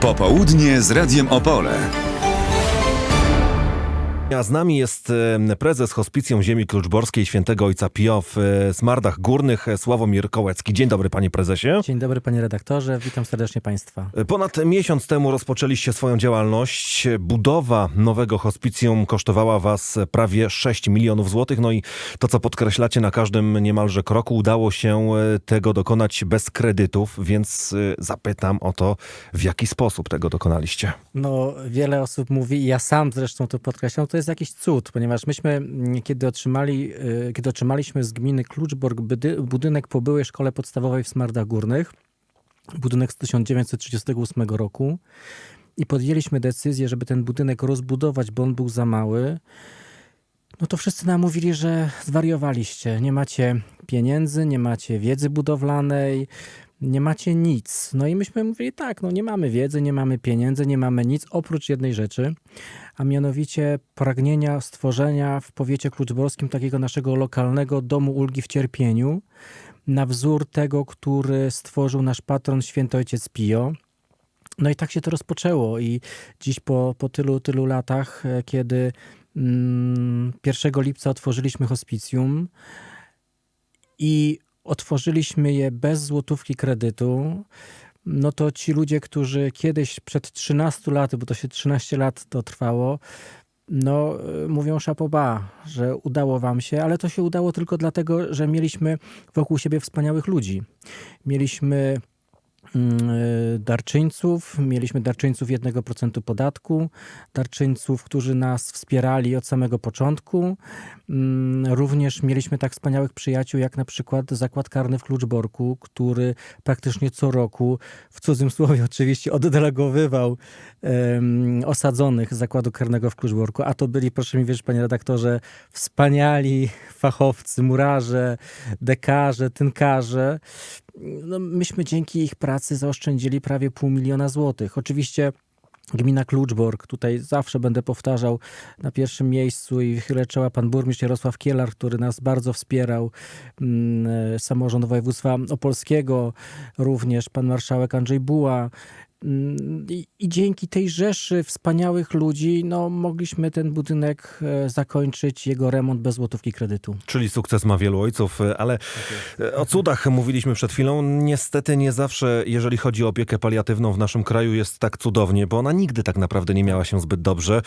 Popołudnie z Radiem Opole. A z nami jest prezes Hospicjum Ziemi Kluczborskiej Świętego Ojca Pio w e, Smardach Górnych, e, Sławomir Kołecki. Dzień dobry panie prezesie. Dzień dobry panie redaktorze, witam serdecznie państwa. E, Ponad miesiąc temu rozpoczęliście swoją działalność. Budowa nowego hospicjum kosztowała was prawie 6 milionów złotych. No i to, co podkreślacie na każdym niemalże kroku, udało się tego dokonać bez kredytów, więc zapytam o to, w jaki sposób tego dokonaliście. No, wiele osób mówi, i ja sam zresztą to podkreślam, to jest jakiś cud, ponieważ myśmy, mm, kiedy, otrzymali, y, kiedy otrzymaliśmy z gminy Kluczbork bydy- budynek po byłej szkole podstawowej w Smardach Górnych, budynek z 1938 roku i podjęliśmy decyzję, żeby ten budynek rozbudować, bo on był za mały, no to wszyscy nam mówili, że zwariowaliście. Nie macie pieniędzy, nie macie wiedzy budowlanej, nie macie nic. No i myśmy mówili tak, no nie mamy wiedzy, nie mamy pieniędzy, nie mamy nic oprócz jednej rzeczy, a mianowicie pragnienia stworzenia w powiecie kluczborskim takiego naszego lokalnego domu ulgi w cierpieniu na wzór tego, który stworzył nasz patron święty ojciec Pio. No i tak się to rozpoczęło i dziś po, po tylu, tylu latach, e, kiedy mm, 1 lipca otworzyliśmy hospicjum i otworzyliśmy je bez złotówki kredytu, no to ci ludzie, którzy kiedyś przed 13 laty, bo to się 13 lat to trwało, no y, mówią szapoba, że udało wam się, ale to się udało tylko dlatego, że mieliśmy wokół siebie wspaniałych ludzi. Mieliśmy darczyńców, mieliśmy darczyńców 1% podatku, darczyńców, którzy nas wspierali od samego początku. Mm, Również mieliśmy tak wspaniałych przyjaciół, jak na przykład Zakład Karny w Kluczborku, który praktycznie co roku, w cudzym słowie oczywiście, oddelegowywał em, osadzonych Zakładu Karnego w Kluczborku. A to byli, proszę mi wierzyć, panie redaktorze, wspaniali fachowcy, murarze, dekarze, tynkarze. No, myśmy dzięki ich pracy zaoszczędzili prawie pół miliona złotych. Oczywiście Gmina Kluczbork, tutaj zawsze będę powtarzał na pierwszym miejscu i chylę czoła pan burmistrz Jarosław Kielar, który nas bardzo wspierał, mm, e, samorząd województwa opolskiego, również pan marszałek Andrzej Buła. Mm, I, I dzięki tej rzeszy wspaniałych ludzi no, mogliśmy ten budynek e, zakończyć, jego remont bez złotówki kredytu. Czyli sukces ma wielu ojców, ale o cudach mówiliśmy przed chwilą. Niestety nie zawsze, jeżeli chodzi o opiekę paliatywną w naszym kraju, jest tak cudownie, bo ona nigdy tak naprawdę nie miała się zbyt dobrze.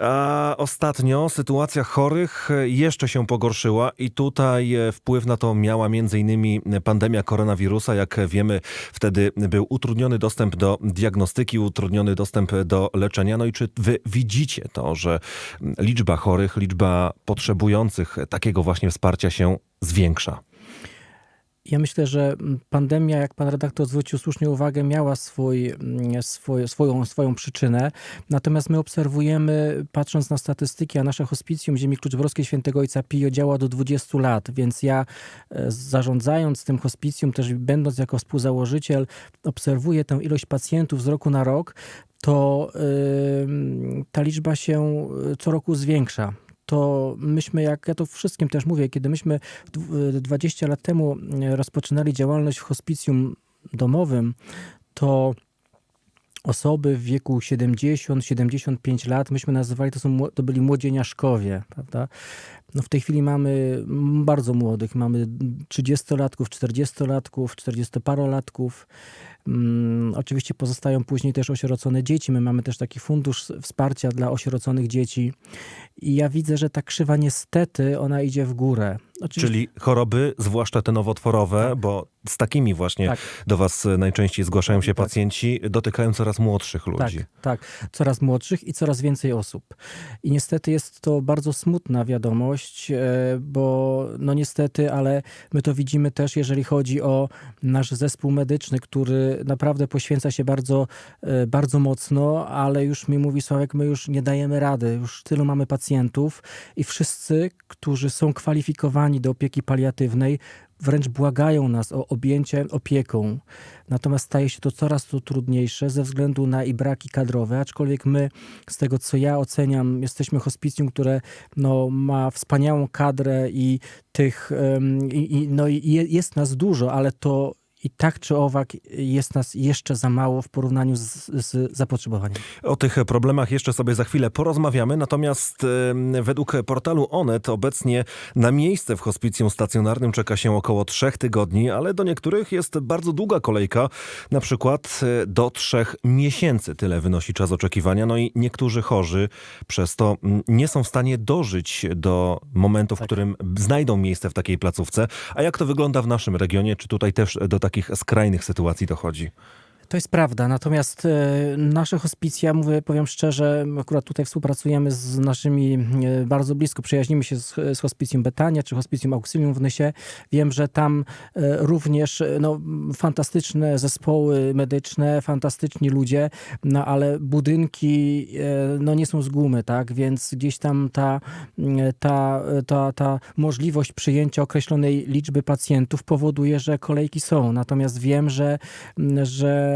A ostatnio sytuacja chorych jeszcze się pogorszyła i tutaj e, wpływ na to miała między innymi pandemia koronawirusa. Jak wiemy, wtedy był utrudniony dostęp do diagnostyki, utrudniony dostęp do leczenia. No i czy wy widzicie to, że liczba chorych, liczba potrzebujących takiego właśnie wsparcia się zwiększa? Ja myślę, że pandemia, jak pan redaktor zwrócił słusznie uwagę, miała swój, swój, swoją, swoją przyczynę. Natomiast my obserwujemy, patrząc na statystyki, a nasze hospicjum Ziemi Kluczborskiej Świętego Ojca Pio działa do 20 lat, więc ja e, zarządzając tym hospicjum, też będąc jako współzałożyciel, obserwuję tę ilość pacjentów z roku na rok, to ym, ta liczba się y, co roku zwiększa to myśmy, jak ja to wszystkim też mówię, kiedy myśmy dw- 20 lat temu e, rozpoczynali działalność w hospicjum domowym, to osoby w wieku 70-75 lat, myśmy nazywali, to, są, to byli młodzieniaszkowie, prawda? No w tej chwili mamy bardzo młodych, mamy 30-latków, 40-latków, 40-parolatków. Mm, oczywiście pozostają później też osierocone dzieci. My mamy też taki fundusz wsparcia dla osieroconych dzieci. I ja widzę, że ta krzywa niestety, ona idzie w górę. Oczywiście, Czyli choroby, zwłaszcza te nowotworowe, bo z takimi właśnie Tak. do was e, najczęściej zgłaszają się Tak. pacjenci, dotykają coraz młodszych ludzi. Tak, tak. Coraz młodszych i coraz więcej osób. I niestety jest to bardzo smutna wiadomość, e, bo no niestety, ale my to widzimy też, jeżeli chodzi o nasz zespół medyczny, który naprawdę poświęca się bardzo, e, bardzo mocno, ale już mi mówi Sławek, my już nie dajemy rady, już tylu mamy pacjentów i wszyscy, którzy są kwalifikowani do opieki paliatywnej, wręcz błagają nas o objęcie opieką. Natomiast staje się to coraz to trudniejsze ze względu na i braki kadrowe, aczkolwiek my, z tego co ja oceniam, jesteśmy hospicjum, które no, ma wspaniałą kadrę i tych, i, i, no, i je- jest nas dużo, ale to i tak czy owak jest nas jeszcze za mało w porównaniu z, z zapotrzebowaniem. O tych problemach jeszcze sobie za chwilę porozmawiamy, natomiast według portalu Onet obecnie na miejsce w hospicjum stacjonarnym czeka się około trzech tygodni, ale do niektórych jest bardzo długa kolejka, na przykład e, do trzech miesięcy. Tyle wynosi czas oczekiwania. No i niektórzy chorzy przez to nie są w stanie dożyć do momentu, w którym znajdą miejsce w takiej placówce. A jak to wygląda w naszym regionie? Czy tutaj też do takich skrajnych sytuacji dochodzi? To jest prawda, natomiast e, nasze hospicja, mówię, powiem szczerze, akurat tutaj współpracujemy z naszymi, e, bardzo blisko przyjaźnimy się z, z hospicjum Betania czy hospicjum Auxilium w Nysie. Wiem, że tam e, również no, fantastyczne zespoły medyczne, fantastyczni ludzie, no ale budynki no, nie są z gumy, tak, więc gdzieś tam ta, ta, ta, ta możliwość przyjęcia określonej liczby pacjentów powoduje, że kolejki są. Natomiast wiem, że, że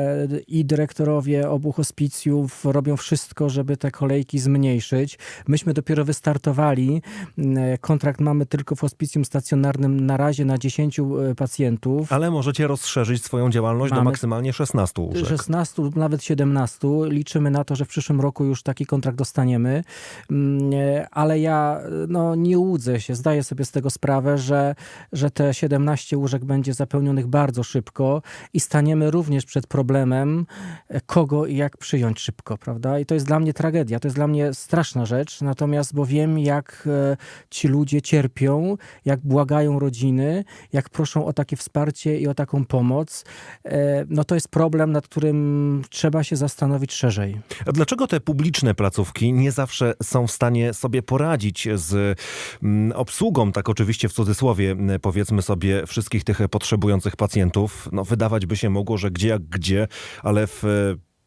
i dyrektorowie obu hospicjów robią wszystko, żeby te kolejki zmniejszyć. Myśmy dopiero wystartowali. Mm, Kontrakt mamy tylko w hospicjum stacjonarnym na razie na 10 e, pacjentów. Ale możecie rozszerzyć swoją działalność do Mamy- maksymalnie 16 łóżek. 16 lub nawet 17. Liczymy na to, że w przyszłym roku już taki kontrakt dostaniemy. Mm, Ale ja no, nie łudzę się, zdaję sobie z tego sprawę, że, że te 17 łóżek będzie zapełnionych bardzo szybko i staniemy również przed problemem, e, kogo i jak przyjąć szybko, prawda? I to jest dla mnie tragedia, to jest dla mnie straszna rzecz, natomiast bo wiem, jak e, ci ludzie cierpią, jak błagają rodziny, jak proszą o takie wsparcie i o taką pomoc, e, no to jest problem, nad którym trzeba się zastanowić szerzej. A Dlaczego te publiczne placówki nie zawsze są w stanie sobie poradzić z mm, obsługą, tak oczywiście w cudzysłowie, mm, powiedzmy sobie, wszystkich tych potrzebujących pacjentów? No, wydawać by się mogło, że gdzie jak gdzie, ale w e,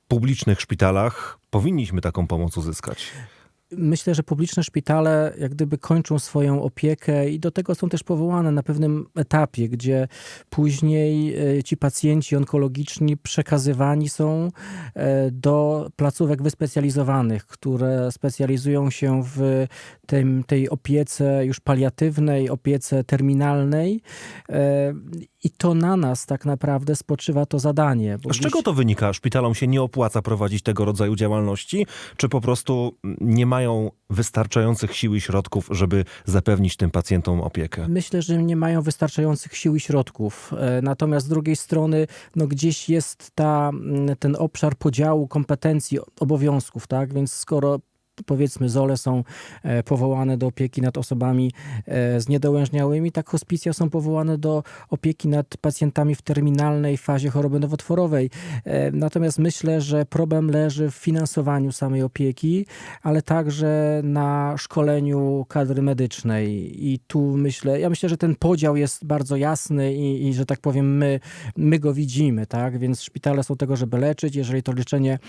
publicznych szpitalach powinniśmy taką pomoc uzyskać. Myślę, że publiczne szpitale jak gdyby kończą swoją opiekę i do tego są też powołane na pewnym etapie, gdzie później e, ci pacjenci onkologiczni przekazywani są e, do placówek wyspecjalizowanych, które specjalizują się w tym, tej opiece już paliatywnej, opiece terminalnej i to na nas tak naprawdę spoczywa to zadanie. Z czego to wynika? Szpitalom się nie opłaca prowadzić tego rodzaju działalności, czy po prostu nie mają wystarczających sił i środków, żeby zapewnić tym pacjentom opiekę? Myślę, że nie mają wystarczających sił i środków. E, Natomiast z drugiej strony, no gdzieś jest ta, mm, ten obszar podziału kompetencji, obowiązków, tak? Więc skoro powiedzmy ZOLE są e, powołane do opieki nad osobami e, z niedołężniałymi, tak hospicja są powołane do opieki nad pacjentami w terminalnej fazie choroby nowotworowej. E, Natomiast myślę, że problem leży w finansowaniu samej opieki, ale także na szkoleniu kadry medycznej. I tu myślę, ja myślę, że ten podział jest bardzo jasny i, i że tak powiem, my, my go widzimy, tak? Więc szpitale są tego, żeby leczyć. Jeżeli to leczenie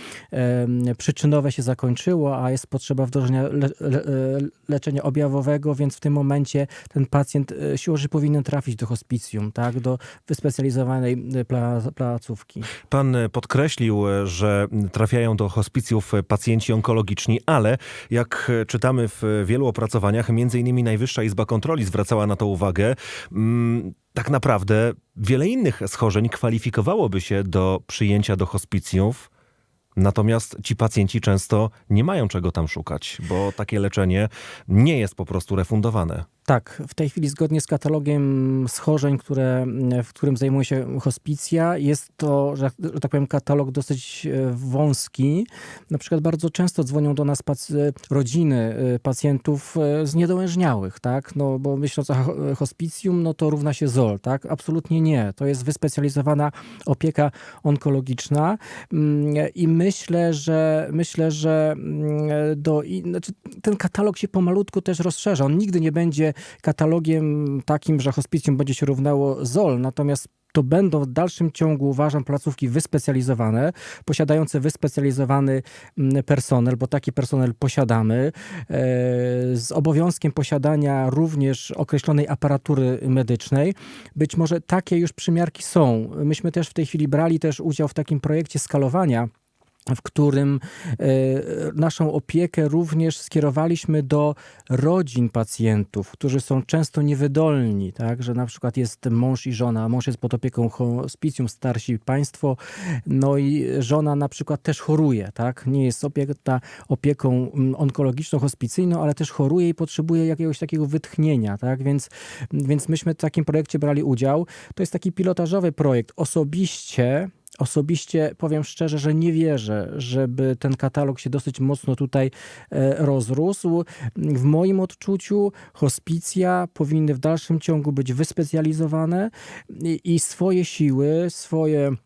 przyczynowe się zakończyło, a jest potrzeba wdrożenia le, le, e, leczenia objawowego, więc w tym momencie ten pacjent e, siłą rzeczy powinien trafić do hospicjum, tak? Do wyspecjalizowanej e, pla, placówki. Pan podkreślił, że trafiają do hospicjów pacjenci onkologiczni, ale jak czytamy w wielu opracowaniach, między innymi Najwyższa Izba Kontroli zwracała na to uwagę, mm, tak naprawdę wiele innych schorzeń kwalifikowałoby się do przyjęcia do hospicjów. Natomiast ci pacjenci często nie mają czego tam szukać, bo takie leczenie nie jest po prostu refundowane. Tak, w tej chwili zgodnie z katalogiem schorzeń, które, w którym zajmuje się hospicja, jest to, że, tak powiem, katalog dosyć e, wąski. Na przykład bardzo często dzwonią do nas pac- rodziny e, pacjentów e, z niedołężniałych, tak? No bo myśląc o ho- hospicjum, no to równa się ZOL, tak? Absolutnie nie. To jest wyspecjalizowana opieka onkologiczna Mm, i myślę, że myślę, że mm, do, znaczy, ten katalog się pomalutku też rozszerza. On nigdy nie będzie katalogiem takim, że hospicjum będzie się równało ZOL, natomiast to będą w dalszym ciągu, uważam, placówki wyspecjalizowane, posiadające wyspecjalizowany mm, personel, bo taki personel posiadamy, e, z obowiązkiem posiadania również określonej aparatury medycznej. Być może takie już przymiarki są. Myśmy też w tej chwili brali też udział w takim projekcie skalowania w którym e, naszą opiekę również skierowaliśmy do rodzin pacjentów, którzy są często niewydolni, tak, że na przykład jest mąż i żona, mąż jest pod opieką hospicjum, starsi państwo, no i żona na przykład też choruje, tak, nie jest opiekta opieką mm, onkologiczną, hospicyjną, ale też choruje i potrzebuje jakiegoś takiego wytchnienia, tak, więc, więc myśmy w takim projekcie brali udział. To jest taki pilotażowy projekt. Osobiście Osobiście powiem szczerze, że nie wierzę, żeby ten katalog się dosyć mocno tutaj e, rozrósł. W moim odczuciu hospicja powinny w dalszym ciągu być wyspecjalizowane i, swoje siły, swoje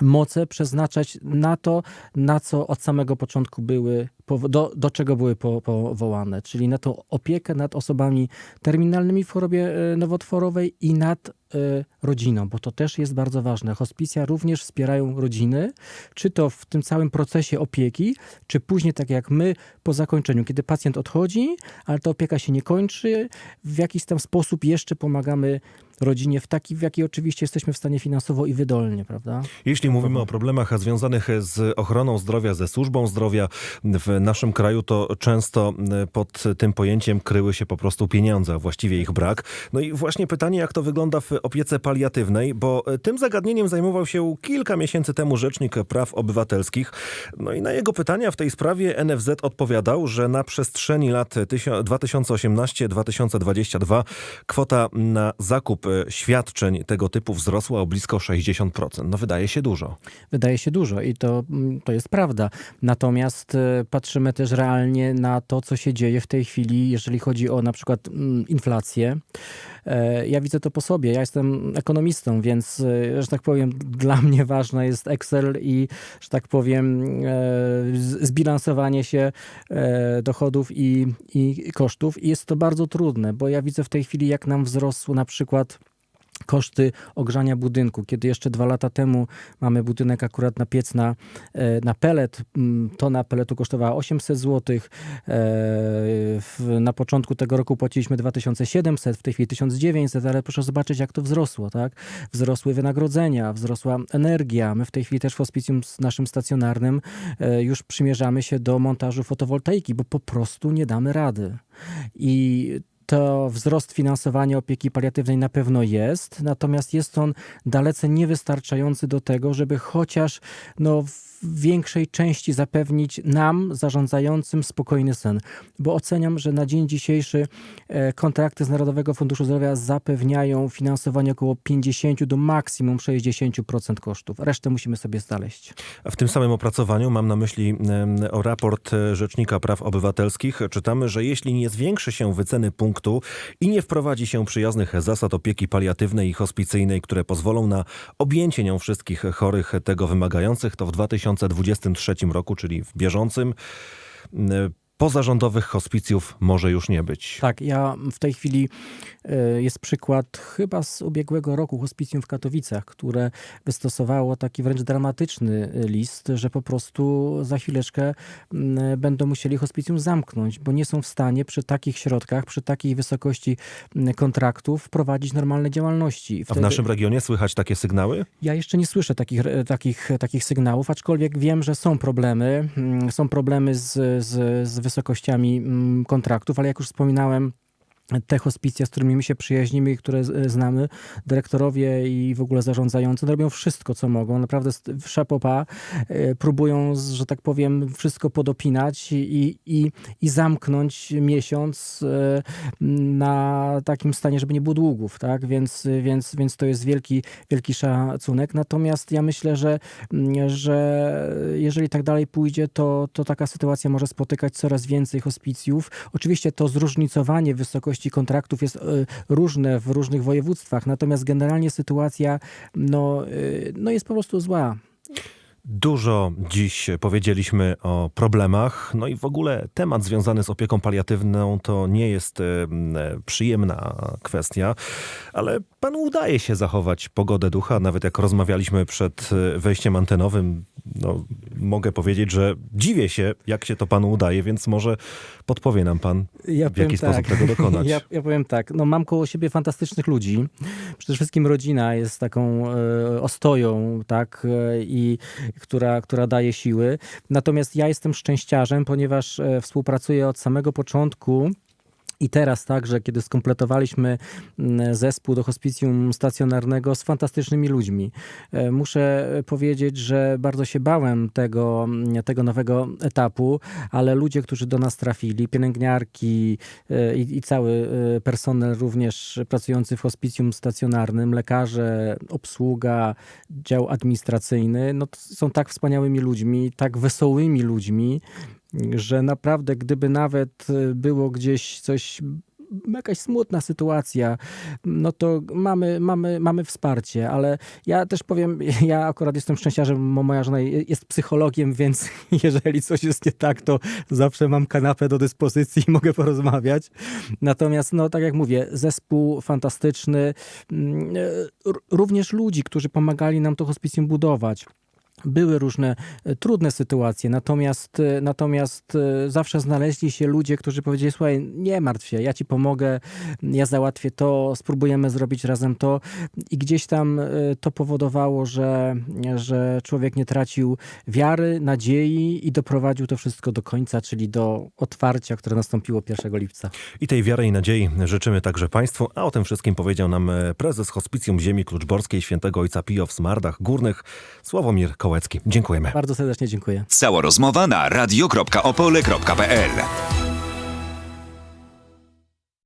moce przeznaczać na to, na co od samego początku były, do, do czego były po- powołane, czyli na tą opiekę nad osobami terminalnymi w chorobie e, nowotworowej i nad rodziną, bo to też jest bardzo ważne. Hospicja również wspierają rodziny, czy to w tym całym procesie opieki, czy później, tak jak my, po zakończeniu, kiedy pacjent odchodzi, ale ta opieka się nie kończy, w jakiś tam sposób jeszcze pomagamy rodzinie w taki, w jaki oczywiście jesteśmy w stanie finansowo i wydolnie, prawda? Jeśli mówimy o problemach związanych z ochroną zdrowia, ze służbą zdrowia w naszym kraju, to często pod tym pojęciem kryły się po prostu pieniądze, a właściwie ich brak. No i właśnie pytanie, jak to wygląda w opiece paliatywnej, bo tym zagadnieniem zajmował się kilka miesięcy temu Rzecznik Praw Obywatelskich. No i na jego pytania w tej sprawie NFZ odpowiadał, że na przestrzeni lat 2018-2022 kwota na zakup świadczeń tego typu wzrosła o blisko 60%. No wydaje się dużo. Wydaje się dużo i to, mm, to jest prawda. Natomiast e, patrzymy też realnie na to, co się dzieje w tej chwili, jeżeli chodzi o na przykład mm, inflację. E, Ja widzę to po sobie. Ja jestem ekonomistą, więc, e, że tak powiem, dla mnie ważne jest Excel i, że tak powiem, e, zbilansowanie się dochodów i, i kosztów. I jest to bardzo trudne, bo ja widzę w tej chwili, jak nam wzrosło na przykład koszty ogrzania budynku. Kiedy jeszcze dwa lata temu mamy budynek akurat na piec na, e, na pelet, mm, tona peletu kosztowała 800 zł. Na początku tego roku płaciliśmy 2700, w tej chwili 1900, ale proszę zobaczyć, jak to wzrosło. Tak? Wzrosły wynagrodzenia, wzrosła energia. My w tej chwili też w hospicjum naszym stacjonarnym e, już przymierzamy się do montażu fotowoltaiki, bo po prostu nie damy rady. I to wzrost finansowania opieki paliatywnej na pewno jest, natomiast jest on dalece niewystarczający do tego, żeby chociaż no, w większej części zapewnić nam, zarządzającym, spokojny sen. Bo oceniam, że na dzień dzisiejszy e, kontrakty z Narodowego Funduszu Zdrowia zapewniają finansowanie około 50 do maksimum 60% kosztów. Resztę musimy sobie znaleźć. W tym samym opracowaniu mam na myśli o raport e, Rzecznika Praw Obywatelskich. Czytamy, że jeśli nie zwiększy się wyceny punktu i nie wprowadzi się przyjaznych zasad opieki paliatywnej i hospicyjnej, które pozwolą na objęcie nią wszystkich chorych tego wymagających, to w 2023 roku, czyli w bieżącym, pozarządowych hospicjów może już nie być. Tak, ja w tej chwili e, jest przykład chyba z ubiegłego roku hospicjum w Katowicach, które wystosowało taki wręcz dramatyczny e, list, że po prostu za chwileczkę m, będą musieli hospicjum zamknąć, bo nie są w stanie przy takich środkach, przy takiej wysokości kontraktów prowadzić normalnej działalności. I A w wtedy- naszym regionie słychać takie sygnały? ja jeszcze nie słyszę takich, e, takich, takich sygnałów, aczkolwiek wiem, że są problemy. Są problemy z, z, z wysokościami mm, kontraktów, ale jak już wspominałem, te hospicja, z którymi my się przyjaźnimy i które z- znamy, dyrektorowie i w ogóle zarządzający robią wszystko, co mogą. Naprawdę w szapopa e, próbują, że tak powiem, wszystko podopinać i, i, i zamknąć miesiąc e, na takim stanie, żeby nie było długów, tak? Więc, więc, więc to jest wielki, wielki szacunek. Natomiast ja myślę, że, mm, że jeżeli tak dalej pójdzie, to, to taka sytuacja może spotykać coraz więcej hospicjów. Oczywiście to zróżnicowanie wysokości kontraktów jest e, różne w różnych województwach, natomiast generalnie sytuacja no, e, no jest po prostu zła. Dużo dziś powiedzieliśmy o problemach, no i w ogóle temat związany z opieką paliatywną to nie jest e, przyjemna kwestia, ale panu udaje się zachować pogodę ducha, nawet jak rozmawialiśmy przed e, wejściem antenowym, no, mogę powiedzieć, że dziwię się, jak się to panu udaje, więc może podpowie nam pan, Ja w jaki sposób tego dokonać. Ja, ja powiem tak, no mam koło siebie fantastycznych ludzi. Przede wszystkim rodzina jest taką e, ostoją, tak, e, i która, która daje siły. Natomiast ja jestem szczęściarzem, ponieważ e, współpracuję od samego początku. I teraz także, kiedy skompletowaliśmy mm, zespół do hospicjum stacjonarnego z fantastycznymi ludźmi. E, Muszę powiedzieć, że bardzo się bałem tego, mm, tego nowego etapu, ale ludzie, którzy do nas trafili, pielęgniarki e, i, i cały e, personel również pracujący w hospicjum stacjonarnym, lekarze, obsługa, dział administracyjny, no są tak wspaniałymi ludźmi, tak wesołymi ludźmi, że naprawdę gdyby nawet e, było gdzieś coś jakaś smutna sytuacja, no to mamy, mamy, mamy wsparcie, ale ja też powiem, ja akurat jestem szczęściarzem, moja żona jest psychologiem, więc jeżeli coś jest nie tak, to zawsze mam kanapę do dyspozycji i mogę porozmawiać. Natomiast, no tak jak mówię, zespół fantastyczny, mm, e, również ludzi, którzy pomagali nam to hospicjum budować. Były różne e, trudne sytuacje, natomiast, e, natomiast e, zawsze znaleźli się ludzie, którzy powiedzieli: Słuchaj, nie martw się, ja ci pomogę, ja załatwię to, spróbujemy zrobić razem to. I gdzieś tam to powodowało, że, że człowiek nie tracił wiary, nadziei i doprowadził to wszystko do końca, czyli do otwarcia, które nastąpiło 1 lipca. I tej wiary i nadziei życzymy także Państwu, a o tym wszystkim powiedział nam prezes Hospicjum Ziemi Kluczborskiej Świętego Ojca Pio w Smardach Górnych, Sławomir Kołecki. Dziękujemy. Bardzo serdecznie dziękuję. Cała rozmowa na radio.opole.pl